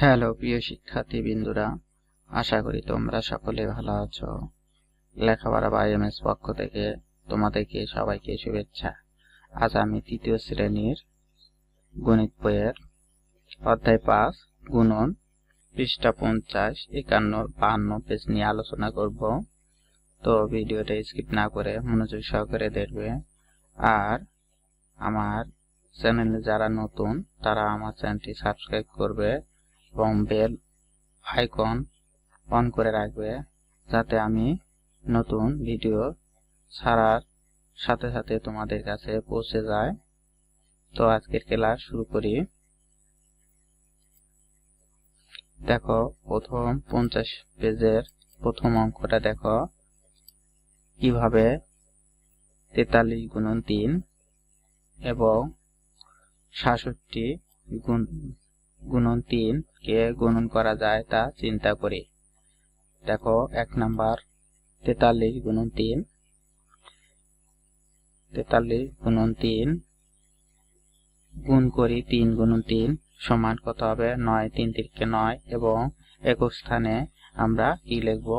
Hello, প্রিয় শিক্ষার্থী বিন্দুরা আশা করি তোমরা সকলে ভালো আছো। লেখাপড়া বা এম এস পক্ষ থেকে তোমাদেরকে সবাইকে শুভেচ্ছা। আজ আমি তৃতীয় শ্রেণির গণিত বইয়ের অধ্যায় পাঁচ গুণন পৃষ্ঠা পঞ্চাশ, একান্ন বাহান্ন পেজ নিয়ে আলোচনা করব। তো ভিডিওটা স্কিপ না করে মনোযোগ সহকারে দেখবে। আর আমার চ্যানেলে যারা নতুন, তারা আমার চ্যানেলটি সাবস্ক্রাইব করবে। এবং বেল আইকন অন করে রাখবে যাতে আমি নতুন ভিডিও ছাড়ার সাথে সাথে তোমাদের কাছে পৌঁছে যায়। তো আজকের ক্লাস শুরু করি। দেখো, প্রথম পঞ্চাশ পেজের প্রথম অঙ্কটা দেখো। কীভাবে তেতাল্লিশ গুণন তিন এবং সাতষট্টি গুণ গুণন তিন কে গুণন করা যায় তা চিন্তা করি। দেখো, এক নাম্বার, তেতাল্লিশ গুণন তিন। তেতাল্লিশ গুণন তিন গুণ করি তিন গুণন তিন সমান কত হবে? নয়, তিন তিনকে নয় এবং একক স্থানে আমরা কি লিখব?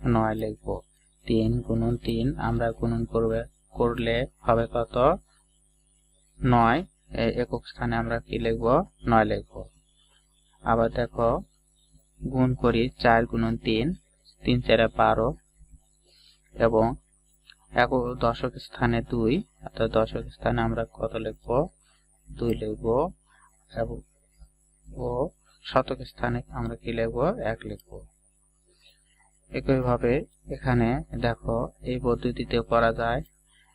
নয় লিখব। তিন গুণন তিন আমরা গুণন করবে, করলে হবে কত? নয় একক স্থানে আমরা কি লিখব? নয় লিখব। আবার দেখো, গুণ করি চার গুণন তিন তিন চারে বারো, এবং এক দশক স্থানে দুই, অর্থাৎ দশক স্থানে আমরা কত লিখব? দুই লিখব, এবং ও শতক স্থানে আমরা কি লিখব? এক লিখব। একইভাবে এখানে দেখো, এই পদ্ধতিতে করা যায়।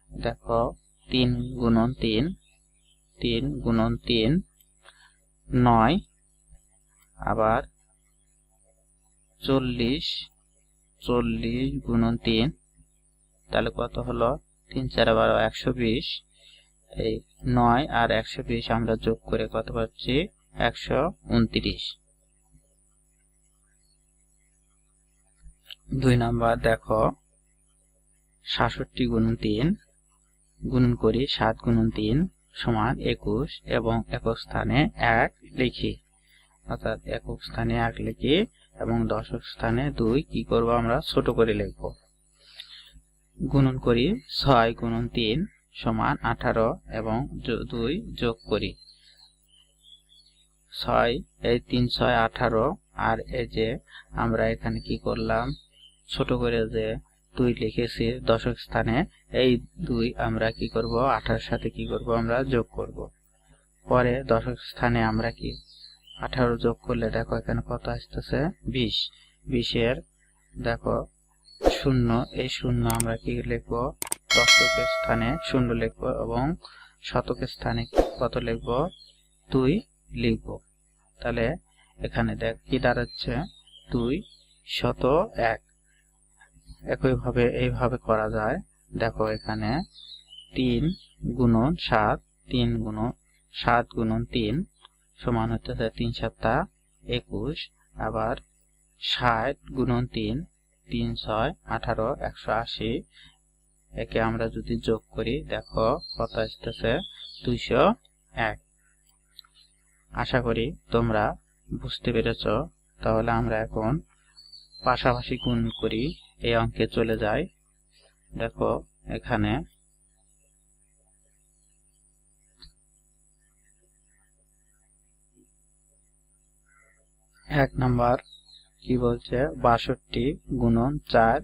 দেখো, তিন গুণন তিন তিন গুণন তিন, নয় আবার চল্লিশ চল্লিশ গুণন তিন, তাহলে কত হলো? তিন চার বারো, একশো বিশ। এই নয় আর একশো বিশ আমরা যোগ করে কত পাচ্ছি? একশো উনত্রিশ। দুই নাম্বার দেখো, সাতষট্টি গুণন তিন, গুণন করি সাত গুণন তিন সমান একুশ এবং একক স্থানে এক লিখি। অর্থাৎ একক স্থানে এক লিখি এবং দশক স্থানে দুই, কি করব আমরা? ছোট করে লিখব। গুণন করি ছয় গুণন তিন সমান আঠারো এবং দুই যোগ করি। ছয়, এই তিন, ছয়, আঠারো আর এই যে আমরা এখানে কি করলাম? ছোট করে যে দুই লিখেছি দশক স্থানে, এই দুই আমরা কি করব? আঠারোর সাথে কি করব আমরা? যোগ করব। পরে দশক স্থানে আমরা কি আঠারো যোগ করলে দেখো এখানে কত আসতেছে? বিশ। বিশের দেখো শূন্য, এই শূন্য আমরা কি লিখব? দশকের স্থানে শূন্য লিখব এবং শতকের স্থানে কত লিখব? দুই লিখব। তাহলে এখানে দেখ কি দাঁড়াচ্ছে? দুই শত এক। একইভাবে এইভাবে করা যায়। দেখো এখানে তিন গুণন সাত, তিন গুণন সাত গুণন তিন। সমান হচ্ছে তিন সাতটা, একুশ, আবার ষাট গুণন তিন তিন ছয়, আঠারো, একশো আশি। একে আমরা যদি যোগ করি, দেখো কত আসতেছে? দুইশো এক। আশা করি তোমরা বুঝতে পেরেছ। তাহলে আমরা এখন পাশাপাশি গুণ করি, এই অঙ্কে চলে যায় দেখো এখানে এক নাম্বার, কি বলছে? বাষট্টি গুণন চার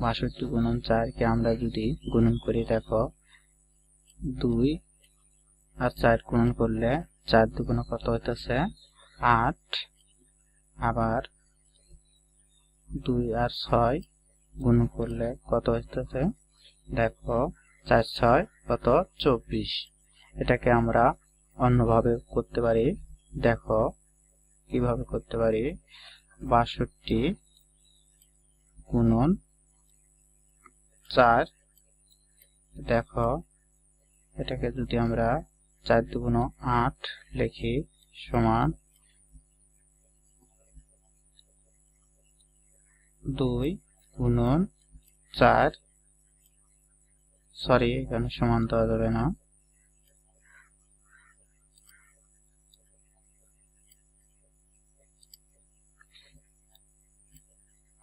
বাষট্টি গুণন চারকে আমরা যদি গুণন করি, দেখো, দুই আর চার গুণন করলে চার দুগুণ কত হইতেছে? আট। আবার দুই আর ছয় গুণ করলে কত হইতেছে? দেখো, চার ছয় কত? চব্বিশ। এটাকে আমরা অন্যভাবে করতে পারি। দেখো কীভাবে করতে পারি? বাষট্টি গুণন চার। দেখো, এটাকে যদি আমরা চার দুগুণ আট লিখি, সমান দুই গুণন চার। সরি এখানে সমান দেওয়া যাবে না।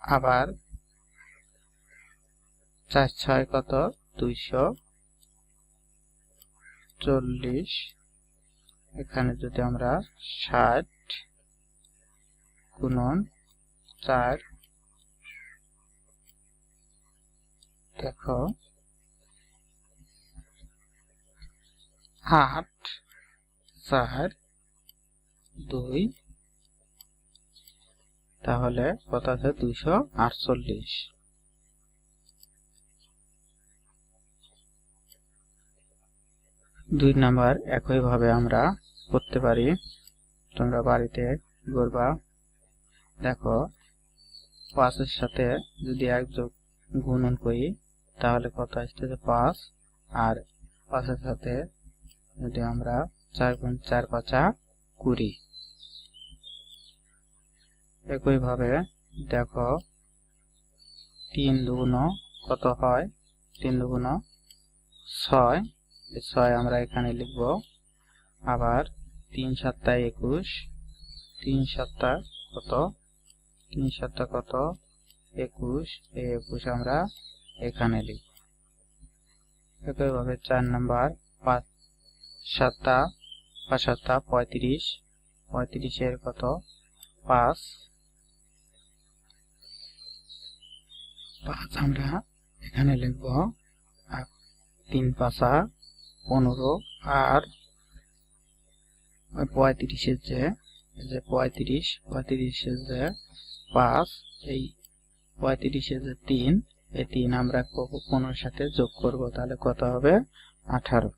আবার চার, ছয় কত? দুইশো চল্লিশ। এখানে যদি আমরা ষাট গুণন চার, দেখো আট, চার, দুই তাহলে কত আছে? দুইশো আটচল্লিশ। দুই নাম্বার একইভাবে আমরা করতে পারি। তোমরা বাড়িতে করবা। দেখো, পাঁচের সাথে যদি এক যোগ গুণন করি, তাহলে কত আসতেছে পাঁচ। আর পাঁচের সাথে যদি আমরা চার গুণ চার পাঁচা কুড়ি। একইভাবে দেখো তিন দুগুণ কত হয়? তিন দুগুণ ছয়। ছয় আমরা এখানে লিখব। আবার তিন সাতটা একুশ। তিন সাতটা কত? তিন সাতটা কত? একুশ। এই একুশ আমরা এখানে লিখব। একইভাবে চার নাম্বার পাঁচ সাতটা পাঁচ সাতটা পঁয়ত্রিশ। পঁয়ত্রিশের কত? পাঁচ। পাঁচ আমরা এখানে লিখব তিন পাঁচা পনেরো আর পঁয়ত্রিশের যে যে পঁয়ত্রিশ, পঁয়ত্রিশের যে পাঁচ, এই পঁয়ত্রিশের যে তিন, এই তিন আমরা পনেরোর সাথে যোগ করব, তাহলে কত হবে? আঠারো।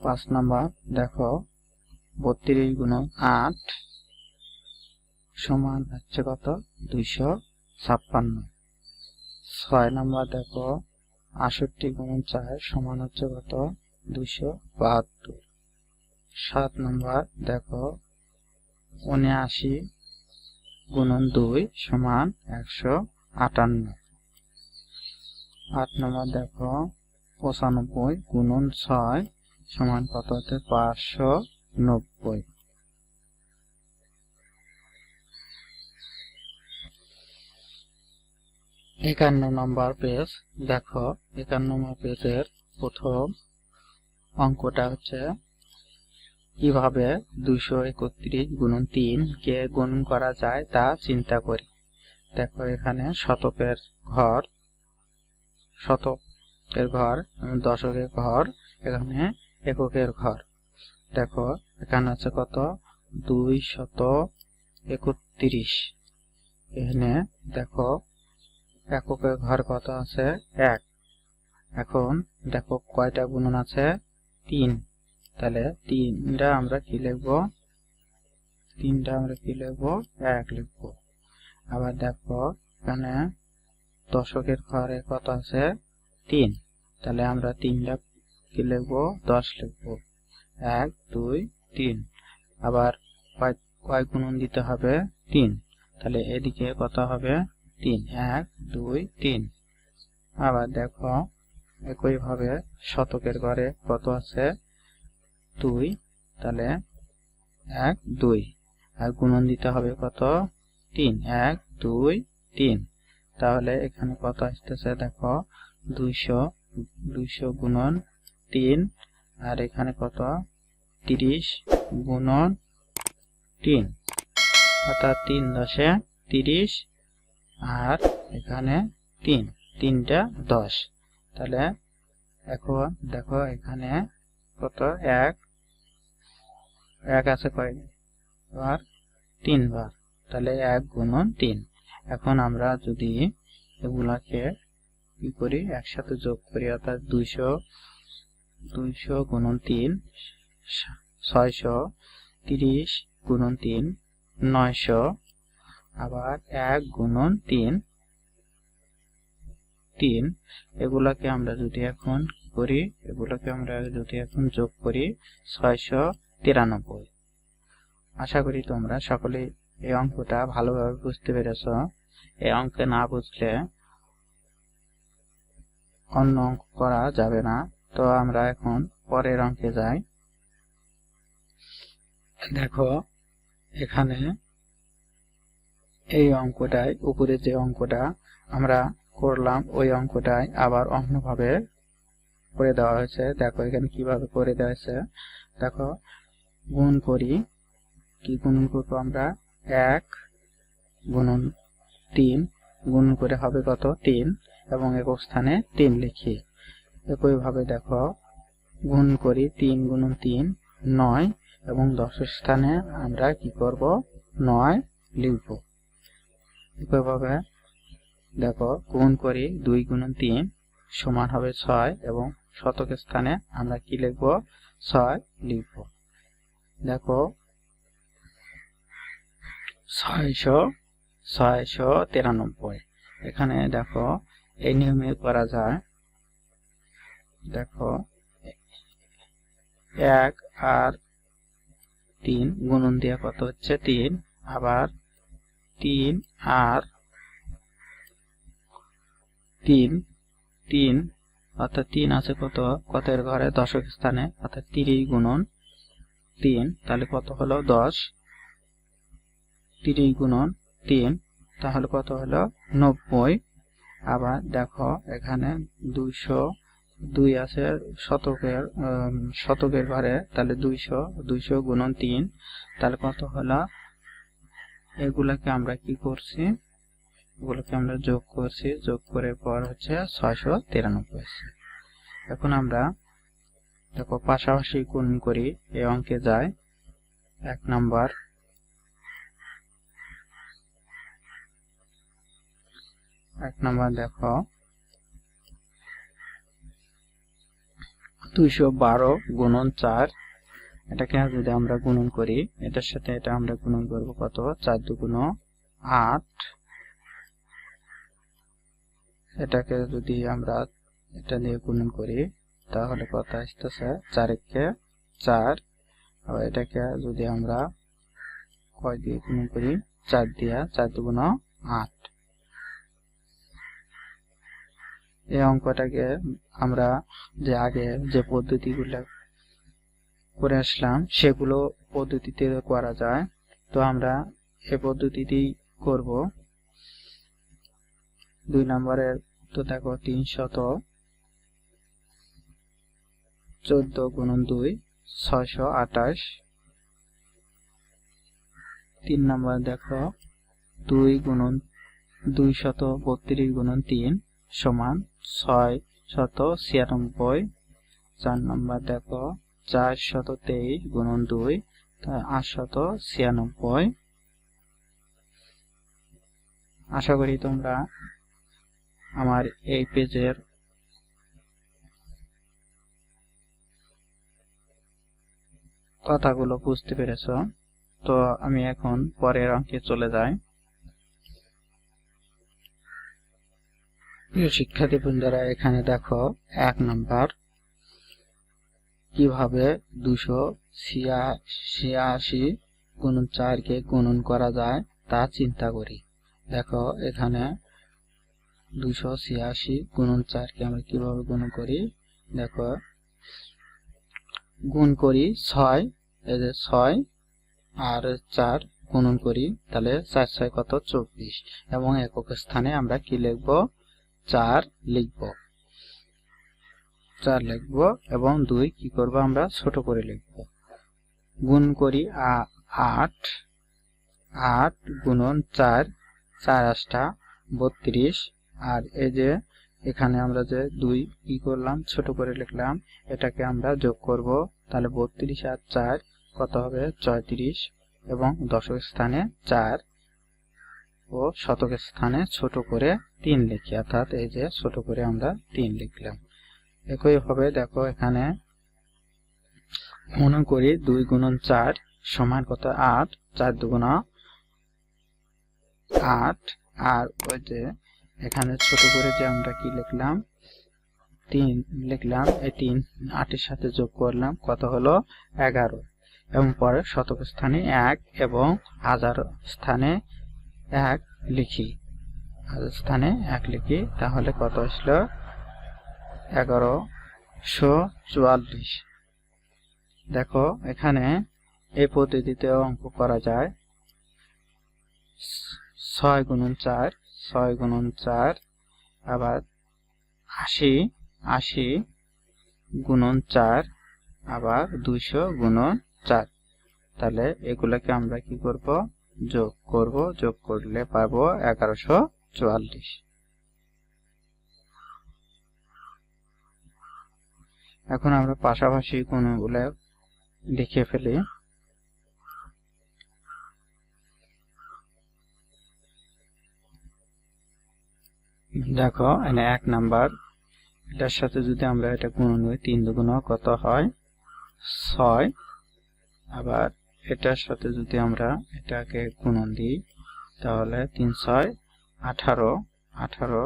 পাঁচ নাম্বার, দেখো, বত্রিশ গুণ আট সমান হচ্ছে কত? দুইশো ছাপ্পান্ন। ছয় নাম্বার দেখো, আষট্টি গুণ চার সমান হচ্ছে কত? দুইশো বাহাত্তর। সাত নম্বর দেখো, উনআশি গুণন দুই সমান একশো আটান্ন। আট নম্বর দেখো, পঁচানব্বই গুণন ছয় সমান কত হচ্ছে? পাঁচশো নব্বই। একান্ন নম্বর পেজ দেখো, একান্ন নম্বর পেজের প্রথম অঙ্কটা হচ্ছে কীভাবে দুইশো একত্রিশ গুণন তিন কে গুণন করা যায় তা চিন্তা করি। দেখো, এখানে শতকের ঘর শতকের ঘর, দশকের ঘর, এখানে এককের ঘর। দেখো, এখানে আছে কত? দুই শত একত্রিশ। এখানে দেখো এককের ঘর কত আছে? এক। এখন দেখো কয়টা গুণন আছে? তিন। তাহলে তিনটা আমরা কি লিখব? তিনটা আমরা কি লিখব? এক লিখব। আবার দেখো এখানে দশকের ঘরে কত আছে? তিন। তাহলে আমরা তিনটা কি লিখব? দশ লিখব। এক, দুই, তিন। আবার কয় গুণন দিতে হবে? তিন। তাহলে এদিকে কত হবে? তিন, এক, দুই, তিন। আবার দেখো, একইভাবে শতকের ঘরে কত আছে? দুই, তাহলে এক, দুই। আর গুণন দিতে হবে কত? তিন, এক, দুই, তিন। তাহলে এখানে কত আসতেছে? দেখো, দুইশো দুইশো গুণন তিন। আর এখানে কত? তিরিশ গুণন তিন। অর্থাৎ তিন দশে তিরিশ আর এখানে তিন, তিনটা দশ। তাহলে এখন দেখো এখানে কত? এক এক আছে কয়? বার তিনবার। তাহলে এক গুণন তিন। এখন আমরা যদি এগুলাকে কি করি? একসাথে যোগ করি, অর্থাৎ দুইশো দুইশো গুণন তিন, ছয়শো তিরিশ গুণন তিন, নয়শো আবার এক গুণন তিন। তিন, এগুলাকে আমরা যদি এখন করি? এগুলোকে আমরা যদি এখন যোগ করি ছয়শো তিরানব্বই। আশা করি তোমরা সকলে এই অঙ্কটা ভালোভাবে বুঝতে পেরেছ। এই অঙ্কে না বুঝলে অন্য অঙ্ক করা যাবে না। তো আমরা এখন পরের অঙ্কে যাই। দেখো, এখানে এই অঙ্কটায় উপরে যে অঙ্কটা, আমরা করলাম, ওই অঙ্কটাই আবার অন্যভাবে করে দেওয়া হয়েছে। দেখো, এখানে কীভাবে করে দেওয়া হয়েছে? দেখো, গুণ করি। কি গুণ করব আমরা? এক গুণন তিন। গুণ করে হবে কত? তিন। এবং একক স্থানে তিন লিখি। একইভাবে দেখো, গুণ করি তিন গুণন তিন, নয়। এবং দশের স্থানে আমরা কি করব? নয় লিখব। একইভাবে দেখো, গুণ করি দুই গুণন তিন সমান হবে ছয় এবং শতকের স্থানে আমরা কি লিখব? ছয় লিখব। দেখো, ছয়শো ছয়শো তিরানব্বই। এখানে দেখো, এই নিয়মে করা যায়। দেখো, এক আর তিন গুণন দিয়ে কত হচ্ছে? তিন। আবার তিন আর তিন তিন, অর্থাৎ তিন আছে কত? কতের ঘরে? দশক স্থানে, অর্থাৎ তিরিশ গুণন তিন, তাহলে কত হলো? দশ। তিরিশ গুণন তিন, তাহলে কত হলো? নব্বই। আবার দেখো, এখানে দুইশো দুই আছে শতকের শতকের ঘরে, তাহলে দুইশো দুইশো গুণন তিন, তাহলে কত হলো? এগুলাকে আমরা কি করছি? এগুলোকে আমরা যোগ করছি। যোগ করে পর হচ্ছে ছয়শো তিরানব্বই। এখন আমরা দেখো পাশাপাশি গুণ করি, এই অঙ্কে যায় এক নাম্বার। এক নাম্বার দেখো, দুইশো বারো গুণন চার এটাকে যদি আমরা গুণন করি, এটার সাথে এটা আমরা গুণন করব কত? চার দুগুণ আট। এটাকে যদি আমরা এটা দিয়ে গুণন করি, তাহলে কত আসতেছে? চার একে চার। আবার এটাকে যদি আমরা কয় দিয়ে গুণন করি? চার দিয়া চার দুগুণ আট। এই অঙ্কটাকে আমরা যে আগে যে পদ্ধতিগুলো করে আসলাম, সেগুলো পদ্ধতিতে করা যায়। তো আমরা এ পদ্ধতিতেই করব। দুই নম্বরের তো দেখো তিনশত চোদ্দ গুণন দুই, ছয়শো আঠাশ। তিন নম্বর দেখো, দুই গুণন, দুই শত বত্রিশ গুণন তিন সমান ছয় শত ছিয়ানব্বই। চার নম্বর দেখো চার শত তেইশ গুণন দুই আট ছিয়ানব্বই। আশা করি তোমরা আমার এই পেজের কথাগুলো বুঝতে পেরেছ। তো আমি এখন পরের অঙ্কে চলে যাই। প্রিয় শিক্ষার্থী বন্ধুরা এখানে দেখো এক নাম্বার। কীভাবে দুশো ছিয়াশি গুণন চারকে গুণন করা যায় তা চিন্তা করি। দেখো, এখানে দুশো ছিয়াশি গুণন চারকে আমরা কীভাবে গুণ করি? দেখো, গুণ করি ছয়, এই যে ছয় আর চার গুণন করি, তাহলে চার ছয় কত চব্বিশ? এবং একক স্থানে আমরা কি লিখব? চার লিখব। চার লিখব এবং দুই কি করব আমরা? ছোট করে লিখব। গুণ করি আট। আট গুণন চার চার আটটা, বত্রিশ। আর এই যে এখানে আমরা যে দুই কি করলাম? ছোট করে লিখলাম। এটাকে আমরা যোগ করব। তাহলে বত্রিশ আর চার কত হবে? ছয়ত্রিশ। এবং দশক স্থানে চার ও শতকের স্থানে ছোট করে তিন লিখি। অর্থাৎ এই যে ছোট করে আমরা তিন লিখলাম। একইভাবে দেখো এখানে মনে করি দুই গুণন চার সমান কত আট, চার দুগুণ আট। আর ওই যে এখানে ছোট করে যে আমরা কি লিখলাম? তিন লিখলাম, এই তিন আটের সাথে যোগ করলাম, কত হলো? এগারো। এবং পরে শতক স্থানে এক এবং হাজার স্থানে এক লিখি। হাজার স্থানে এক লিখি, তাহলে কত আসলো? এগারোশো চুয়াল্লিশ। দেখো, এখানে এই পদ্ধতিতে অঙ্ক করা যায়। ছয় গুণন চার, ছয় গুণন চার, আবার আশি আশি গুণন চার, আবার দুইশো গুণন চার। তাহলে এগুলাকে আমরা কি করব? যোগ করব, যোগ করলে পাবো এগারোশো চুয়াল্লিশ। এখন আমরা পাশাপাশি কোনো কোনগুলো লিখে ফেলি। দেখো, এখানে এক নাম্বার। এটার সাথে যদি আমরা এটা গুণন করি, তিন দুগুণ কত হয়? ছয়। আবার এটার সাথে যদি আমরা এটাকে গুণন দিই, তাহলে তিন, ছয়, আঠারো। আঠারো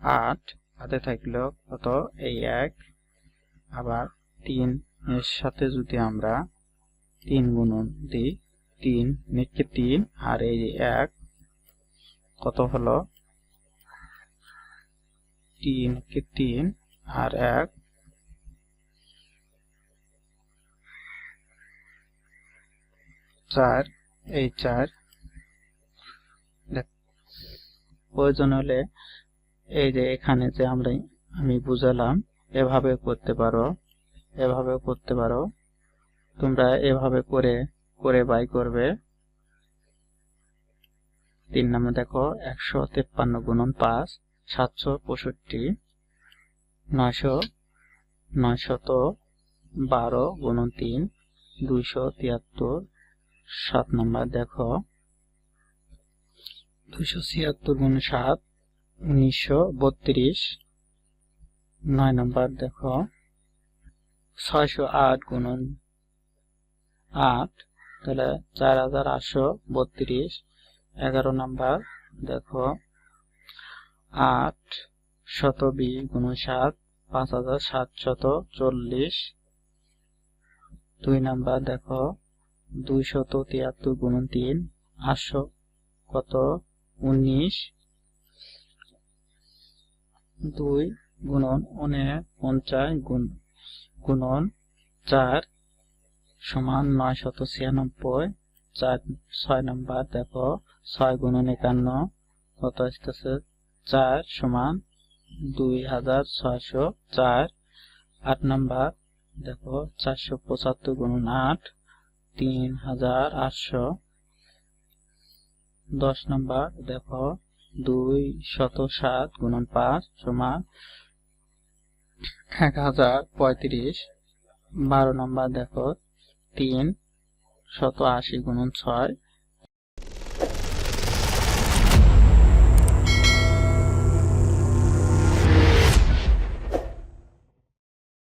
আট হাতে থাকল কত? এই এক। আবার তিন এর সাথে যদি আমরা তিন গুণন দিই, তিন নিচে তিন, আর এই যে এক, কত হলো? তিন কে তিন, আর এক, চার, এই চার। প্রয়োজন হলে এই যে এখানে যে আমরা, আমি বুঝালাম এভাবে করতে পারো, এভাবে করতে পারো। তোমরা এভাবে করে করে বাই করবে। তিন নামে দেখো, একশো তেপ্পান্ন গুণন পাঁচ, সাতশো পঁয়ষট্টি। নয়শো, নয়শত বারো গুণন তিন, দুইশো তিয়াত্তর। সাত নম্বর দেখো, দুইশো ছিয়াত্তর গুণ সাত, উনিশশো বত্রিশ। নয় নম্বর দেখো। ছয়শো আট গুণন আট, তাহলে চার হাজার আটশো বত্রিশ। এগারো নাম্বার দেখো। আট শত বিশ গুণ সাত, পাঁচ হাজার সাতশত চল্লিশ। দুই নাম্বার দেখো। দুইশত তিয়াত্তর গুণ তিন, আটশো কত? উনিশ। দুই গুণন উনে পঞ্চাশ গুণ, গুণন চার সমান নয় শত ছিয়ানব্বই, চার, ছয় নম্বর দেখো, ছয় গুণন একান্ন, কত আসতেছে? চার সমান দুই হাজার ছয়শো চার, আট নাম্বার দেখো, চারশো পঁচাত্তর গুণন আট, তিন হাজার আটশো। দশ নম্বর দেখো, দুই শত সাত গুণন পাঁচ সমান এক হাজার পঁয়ত্রিশ বারো নম্বর দেখো তিন শত আশি গুণন ছয়